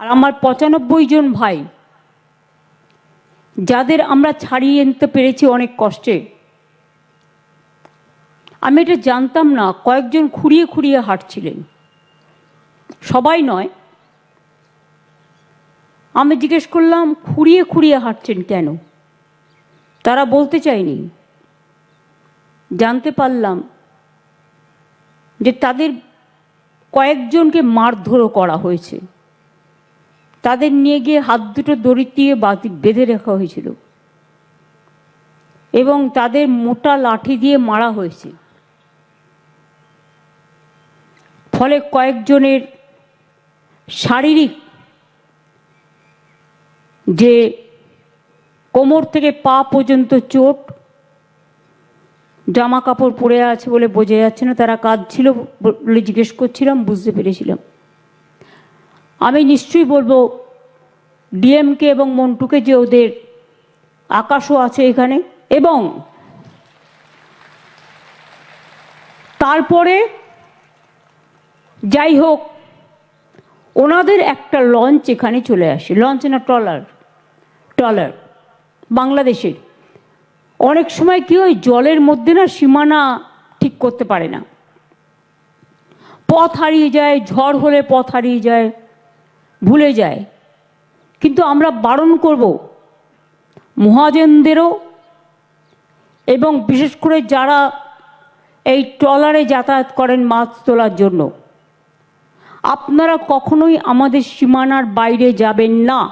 আর আমার পঁচানব্বই জন ভাই, যাদের আমরা ছাড়িয়ে আনতে পেরেছি অনেক কষ্টে। আমি এটা জানতাম না, কয়েকজন খুঁড়িয়ে খুঁড়িয়ে হাঁটছিলেন। সবাই নয়। আমি জিজ্ঞেস করলাম, খুঁড়িয়ে খুঁড়িয়ে হাঁটছেন কেন? তারা বলতে চায়নি। জানতে পারলাম যে তাদের কয়েকজনকে মারধরও করা হয়েছে। তাদের নিয়ে গিয়ে হাত দুটো দড়ি দিয়ে বেঁধে রাখা হয়েছিল। এবং তাদের মোটা লাঠি দিয়ে মারা হয়েছে। ফলে কয়েকজনের শারীরিক যে কোমর থেকে পা পর্যন্ত চোট, জামা কাপড় পরে আছে বলে বোঝা যাচ্ছে না, তারা কাজ ছিল বলে জিজ্ঞেস করছিলাম, বুঝতে পেরেছিলাম। আমি নিশ্চয়ই বলব, ডিএমকে এবং মন্টুকে যে ওদের আকাশও আছে এখানে, এবং তারপরে যাই হোক, ওনাদের একটা লঞ্চ এখানে চলে আসে, লঞ্চ না ট্রলার ট্রলার, বাংলাদেশের। অনেক সময় কি হয়, জলের মধ্যে না সীমানা ঠিক করতে পারে না। পথ হারিয়ে যায়, ঝড় হলে পথ হারিয়ে যায়। ভুলে যায়। কিন্তু আমরা বারণ করব মহাজনদেরও এবং বিশেষ করে যারা এই ট্রলারে যাতায়াত করেন মাছ তোলার জন্য। আপনারা কখনোই আমাদের সীমানার বাইরে যাবেন না।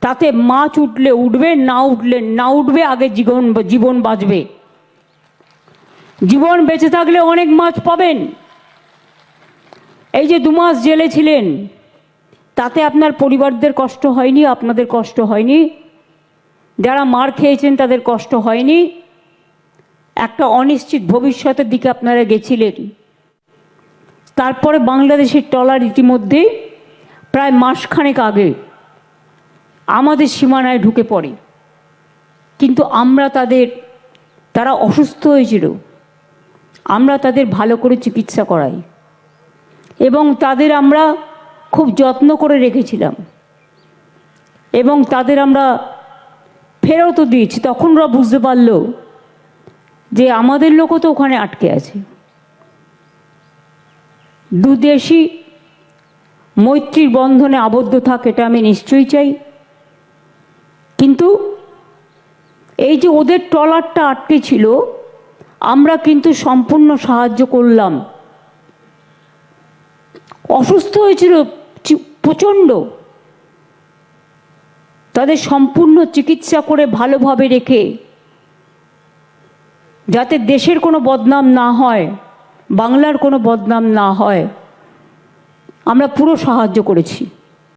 তাতে মাছ উঠলে উঠবে, না উঠলে না উঠবে, আগে জীবন জীবন বাঁচবে। জীবন বেঁচে থাকলে অনেক মাছ পাবেন। এই যে দু মাস জেলে ছিলেন তাতে আপনার পরিবারদের কষ্ট হয়নি, আপনাদের কষ্ট হয়নি। যারা মার খেয়েছেন, তাদের কষ্ট হয়নি। একটা অনিশ্চিত ভবিষ্যতের দিকে আপনারা গেছিলেন। তারপরে বাংলাদেশের ট্রলার ইতিমধ্যেই প্রায় মাসখানেক আগে আমাদের সীমানায় ঢুকে পড়ে। কিন্তু আমরা তাদের, তারা অসুস্থ হয়েছিল। আমরা তাদের ভালো করে চিকিৎসা করাই। এবং তাদের আমরা খুব যত্ন করে রেখেছিলাম। এবং তাদের আমরা ফেরতও দিয়েছি। তখন ওরা বুঝতে পারল যে আমাদের লোকও তো ওখানে আটকে আছে। দুদেশই মৈত্রীর বন্ধনে আবদ্ধ থাক, এটা আমি নিশ্চয়ই চাই। কিন্তু এই যে ওদের ট্রলারটা আটকে ছিল, আমরা কিন্তু সম্পূর্ণ সাহায্য করলাম। অসুস্থ হয়েছিল প্রচণ্ড। তাদের সম্পূর্ণ চিকিৎসা করে ভালোভাবে রেখে, যাতে দেশের কোনো বদনাম না হয়, বাংলার কোনো বদনাম না হয়, আমরা পুরো সাহায্য করেছি।